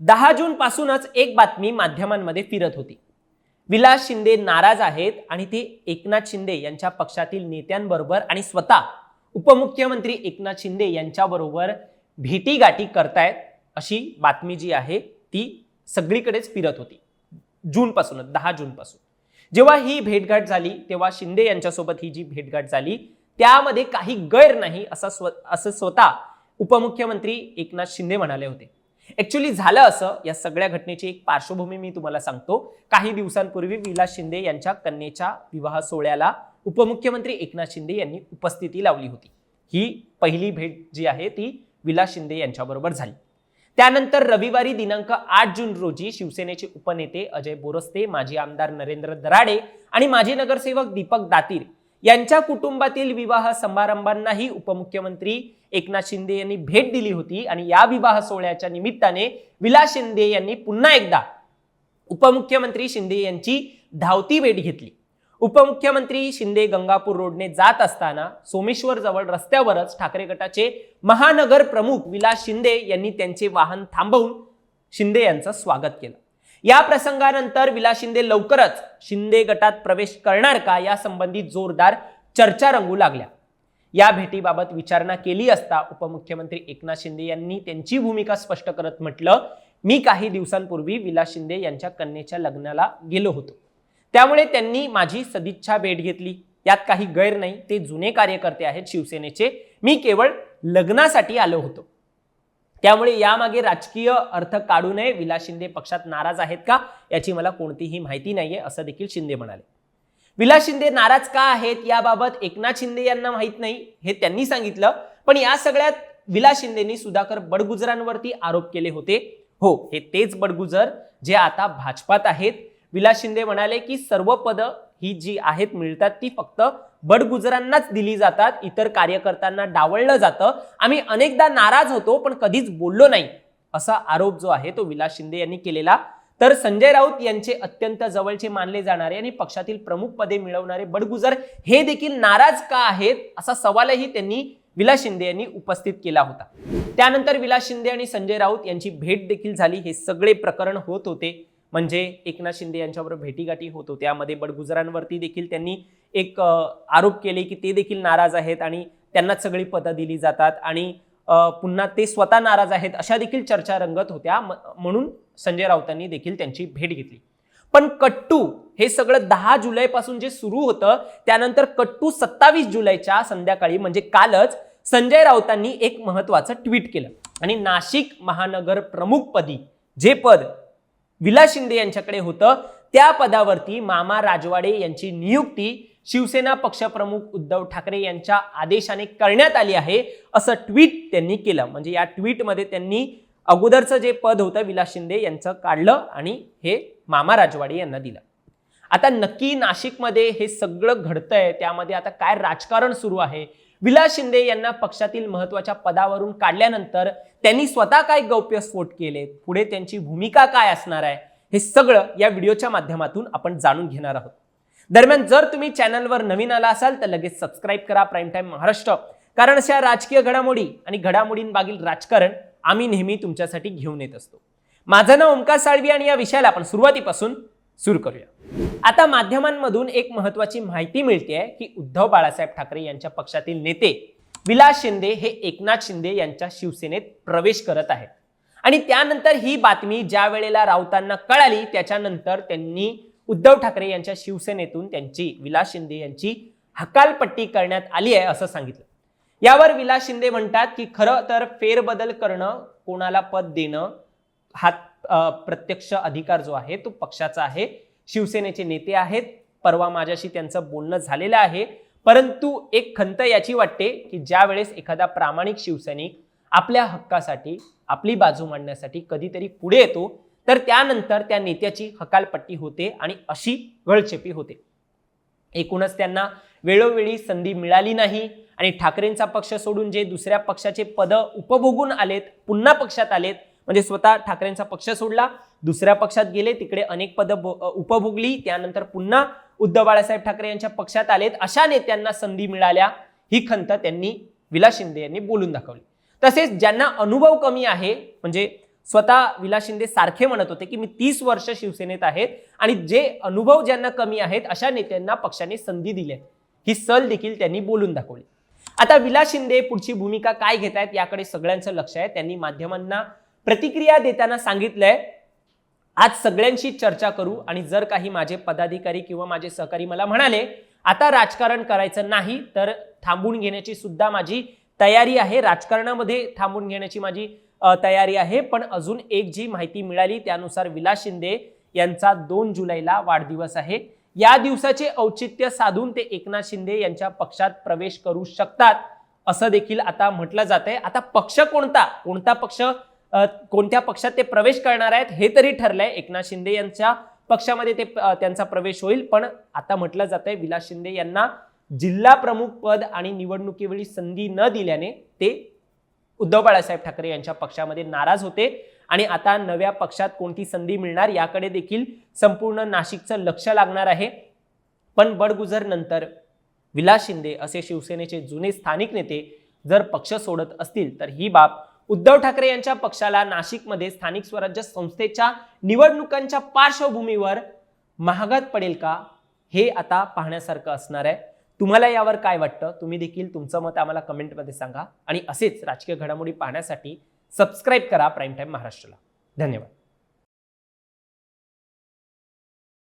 दहा जून पासूनच एक बातमी माध्यमांमध्ये फिरत होती. विलास शिंदे नाराज आहेत आणि ते एकनाथ शिंदे यांच्या पक्षातील नेत्यांबरोबर आणि स्वतः उपमुख्यमंत्री एकनाथ शिंदे यांच्याबरोबर भेटीगाठी करतायत अशी बातमी जी आहे ती सगळीकडेच फिरत होती. जूनपासूनच दहा जूनपासून जेव्हा ही भेटघाट झाली तेव्हा शिंदे यांच्यासोबत ही जी भेटघाट झाली त्यामध्ये काही गैर नाही असं स्व असं स्वतः उपमुख्यमंत्री एकनाथ शिंदे म्हणाले होते. ॲक्च्युली झालं असं. या सगळ्या घटनेची एक पार्श्वभूमी मी तुम्हाला सांगतो. काही दिवसांपूर्वी विलास शिंदे यांच्या कन्येच्या विवाह सोहळ्याला उपमुख्यमंत्री एकनाथ शिंदे यांनी उपस्थिती लावली होती. ही पहिली भेट जी आहे ती विलास शिंदे यांच्याबरोबर झाली. त्यानंतर रविवारी दिनांक आठ जून रोजी शिवसेनेचे उपनेते अजय बोरस्ते माजी आमदार नरेंद्र दराडे आणि माजी नगरसेवक दीपक दातीर यांच्या कुटुंबातील विवाह समारंभांनाही उपमुख्यमंत्री एकनाथ शिंदे यांनी भेट दिली होती आणि या विवाह सोहळ्याच्या निमित्ताने विलास शिंदे यांनी पुन्हा एकदा उपमुख्यमंत्री शिंदे यांची धावती भेट घेतली. उपमुख्यमंत्री शिंदे गंगापूर रोडने जात असताना सोमेश्वर जवळ रस्त्यावरच ठाकरे गटाचे महानगर प्रमुख विलास शिंदे यांनी त्यांचे वाहन थांबवून शिंदे यांचं स्वागत केलं. या प्रसंगानंतर विलास शिंदे लवकरच शिंदे गटात प्रवेश करणार का या संबंधी जोरदार चर्चा रंगू लागल्या. या भेटीबाबत विचारणा केली असता उपमुख्यमंत्री एकनाथ शिंदे यांनी त्यांची भूमिका स्पष्ट करत म्हटलं मी काही दिवसांपूर्वी विलास शिंदे यांच्या कन्येच्या लग्नाला गेलो होतो. त्यामुळे त्यांनी माझी सदिच्छा भेट घेतली. यात काही गैर नाही ते जुने कार्यकर्ते आहेत शिवसेनेचे. मी केवळ लग्नासाठी आलो होतो. त्यामुळे यामागे राजकीय अर्थ काढू नये. विलास शिंदे पक्षात नाराज आहेत का? याची मला कोणतीही माहिती नाहीये असं देखील शिंदे म्हणाले. विलास शिंदे नाराज का आहेत? याबाबत एकनाथ शिंदे यांना माहीत नाही हे त्यांनी सांगितलं. पण या सगळ्यात विलास शिंदेनी सुधाकर बडगुजरांवरती आरोप केले होते. हो हे तेच बडगुजर जे आता भाजपात आहेत. विलास शिंदे म्हणाले की सर्व पदं ही जी आहेत मिळतात ती फक्त बडगुजरांनाच दिली जातात. इतर कार्यकर्त्यांना डावळलं जातं. आम्ही अनेकदा नाराज होतो पण कधीच बोललो नाही. असा आरोप जो आहे तो विलास शिंदे यांनी केलेला. तर संजय राऊत यांचे अत्यंत जवळचे मानले जाणारे आणि पक्षातील प्रमुख पदे मिळवणारे बडगुजर हे देखील नाराज का आहेत असा सवालही त्यांनी विलास शिंदे यांनी उपस्थित केला होता. त्यानंतर विलास शिंदे आणि संजय राऊत यांची भेट देखील झाली. हे सगळे प्रकरण होत होते. म्हणजे एकनाथ शिंदे यांच्याबरोबर भेटीगाठी होत होत्या त्यामध्ये बडगुजरांवरती देखील त्यांनी एक आरोप केले की ते देखील नाराज आहेत आणि त्यांनाच सगळी पदं दिली जातात आणि पुन्हा ते स्वतः नाराज आहेत अशा देखील चर्चा रंगत होत्या. म्हणून संजय राऊतांनी देखील त्यांची भेट घेतली. पण कट्टू हे सगळं दहा जुलैपासून जे सुरू होतं त्यानंतर कट्टू सत्तावीस जुलैच्या संध्याकाळी म्हणजे कालच संजय राऊतांनी एक महत्वाचं ट्विट केलं. आणि नाशिक महानगर प्रमुखपदी जे पद विलास शिंदे यांच्याकडे होतं. त्या पदावरती मामा राजवाडे यांची नियुक्ती शिवसेना पक्षप्रमुख उद्धव ठाकरे यांच्या आदेशाने करण्यात आली आहे असं ट्विट त्यांनी केलं. म्हणजे या ट्विटमध्ये त्यांनी अगोदरचं जे पद होतं विलास शिंदे यांचं काढलं आणि हे मामा राजवाडे यांना दिलं. आता नक्की नाशिकमध्ये हे सगळं घडतंय त्यामध्ये आता काय राजकारण सुरू आहे विलास शिंदे यांना पक्षातील महत्त्वाच्या पदावरून काढल्यानंतर त्यांनी स्वतः काय गौप्यस्फोट केले? पुढे त्यांची भूमिका काय असणार आहे? हे सगळं या व्हिडिओच्या माध्यमातून आपण जाणून घेणार आहोत. दरम्यान जर तुम्ही चॅनलवर नवीन आला असाल तर लगेच सबस्क्राईब करा प्राईम टाईम महाराष्ट्र. कारण अशा राजकीय घडामोडी आणि घडामोडींबागील राजकारण आम्ही नेहमी तुमच्यासाठी घेऊन येत असतो. माझं नाव ओमकार साळवी आणि या विषयाला आपण सुरुवातीपासून सुरू करूया. आता माध्यमांमधून एक महत्वाची माहिती मिळते की उद्धव बाळासाहेब ठाकरे यांच्या पक्षातील नेते विलास शिंदे हे एकनाथ शिंदे यांच्या शिवसेनेत प्रवेश करत आहेत. आणि त्यानंतर ही बातमी ज्या वेळेला राऊतांना कळाली त्याच्यानंतर त्यांनी उद्धव ठाकरे यांच्या शिवसेनेतून त्यांची विलास शिंदे यांची हकालपट्टी करण्यात आली आहे असं सांगितलं. यावर विलास शिंदे म्हणतात की खरं तर फेरबदल करणं कोणाला पद देणं हा प्रत्यक्ष अधिकार जो आहे तो पक्षाचा आहे. शिवसेनेचे नेते आहेत. परवा माझ्याशी त्यांचं बोलणं झालेलं आहे. परंतु एक खंत याची वाटते की ज्या वेळेस एखादा प्रामाणिक शिवसैनिक आपल्या हक्कासाठी आपली बाजू मांडण्यासाठी कधीतरी पुढे येतो तर त्यानंतर त्या नेत्याची हकालपट्टी होते आणि अशी गळचेपी होते. एकूणच त्यांना वेळोवेळी संधी मिळाली नाही आणि ठाकरेंचा पक्ष सोडून जे दुसऱ्या पक्षाचे पद उपभोगून आलेत पुन्हा पक्षात आलेत म्हणजे स्वतः ठाकरेंचा पक्ष सोडला दुसऱ्या पक्षात गेले तिकडे अनेक पद उपभोगली त्यानंतर पुन्हा उद्धव बाळासाहेब ठाकरे यांच्या पक्षात आलेत. अशा नेत्यांना संधी मिळाल्या ही खंत त्यांनी विलास शिंदे यांनी बोलून दाखवली. तसेच ज्यांना अनुभव कमी आहे म्हणजे स्वतः विलास शिंदे सारखे म्हणत होते की मी तीस वर्ष शिवसेनेत आहेत आणि जे अनुभव ज्यांना कमी आहेत अशा नेत्यांना पक्षाने संधी दिली आहे ही सल देखील त्यांनी बोलून दाखवली. आता विलास शिंदे पुढची भूमिका काय घेत आहेत याकडे सगळ्यांचं लक्ष आहे. त्यांनी माध्यमांना प्रतिक्रिया देताना सांगितलंय आज सगळ्यांशी चर्चा करू आणि जर काही माझे पदाधिकारी किंवा माझे सहकारी मला म्हणाले आता राजकारण करायचं नाही तर थांबून घेण्याची सुद्धा माझी तयारी आहे. राजकारणामध्ये थांबून घेण्याची माझी तयारी आहे. पण अजून एक जी माहिती मिळाली त्यानुसार विलास शिंदे यांचा दोन जुलैला वाढदिवस आहे. या दिवसाचे औचित्य साधून ते एकनाथ शिंदे यांच्या पक्षात प्रवेश करू शकतात असं देखील आता म्हटलं जात आहे आता पक्ष कोणता? कोणता पक्ष? कोणत्या पक्षात ते प्रवेश करणार आहेत हे तरी ठरलंय. एकनाथ शिंदे यांच्या पक्षामध्ये ते त्यांचा प्रवेश होईल. पण आता म्हटलं जात आहे विलास शिंदे यांना जिल्हा प्रमुख पद आणि निवडणुकीवेळी संधी न दिल्याने ते उद्धव बाळासाहेब ठाकरे यांच्या पक्षामध्ये नाराज होते. आणि आता नव्या पक्षात कोणती संधी मिळणार याकडे देखील संपूर्ण नाशिकचं लक्ष लागणार आहे. पण बडगुजर नंतर विलास शिंदे असे शिवसेनेचे जुने स्थानिक नेते जर पक्ष सोडत असतील तर ही बाब उद्धव ठाकरे यांच्या पक्षाला नाशिकमध्ये स्थानिक स्वराज्य संस्थेच्या निवडणुकांच्या पार्श्वभूमीवर महागात पडेल का? हे आता पाहण्यासारखं असणार आहे. तुम्हाला यावर काय वाटतं? तुम्ही देखील तुमचं मत आम्हाला कमेंटमध्ये सांगा. आणि असेच राजकीय घडामोडी पाहण्यासाठी सबस्क्राईब करा. प्राईम टाईम महाराष्ट्राला. धन्यवाद.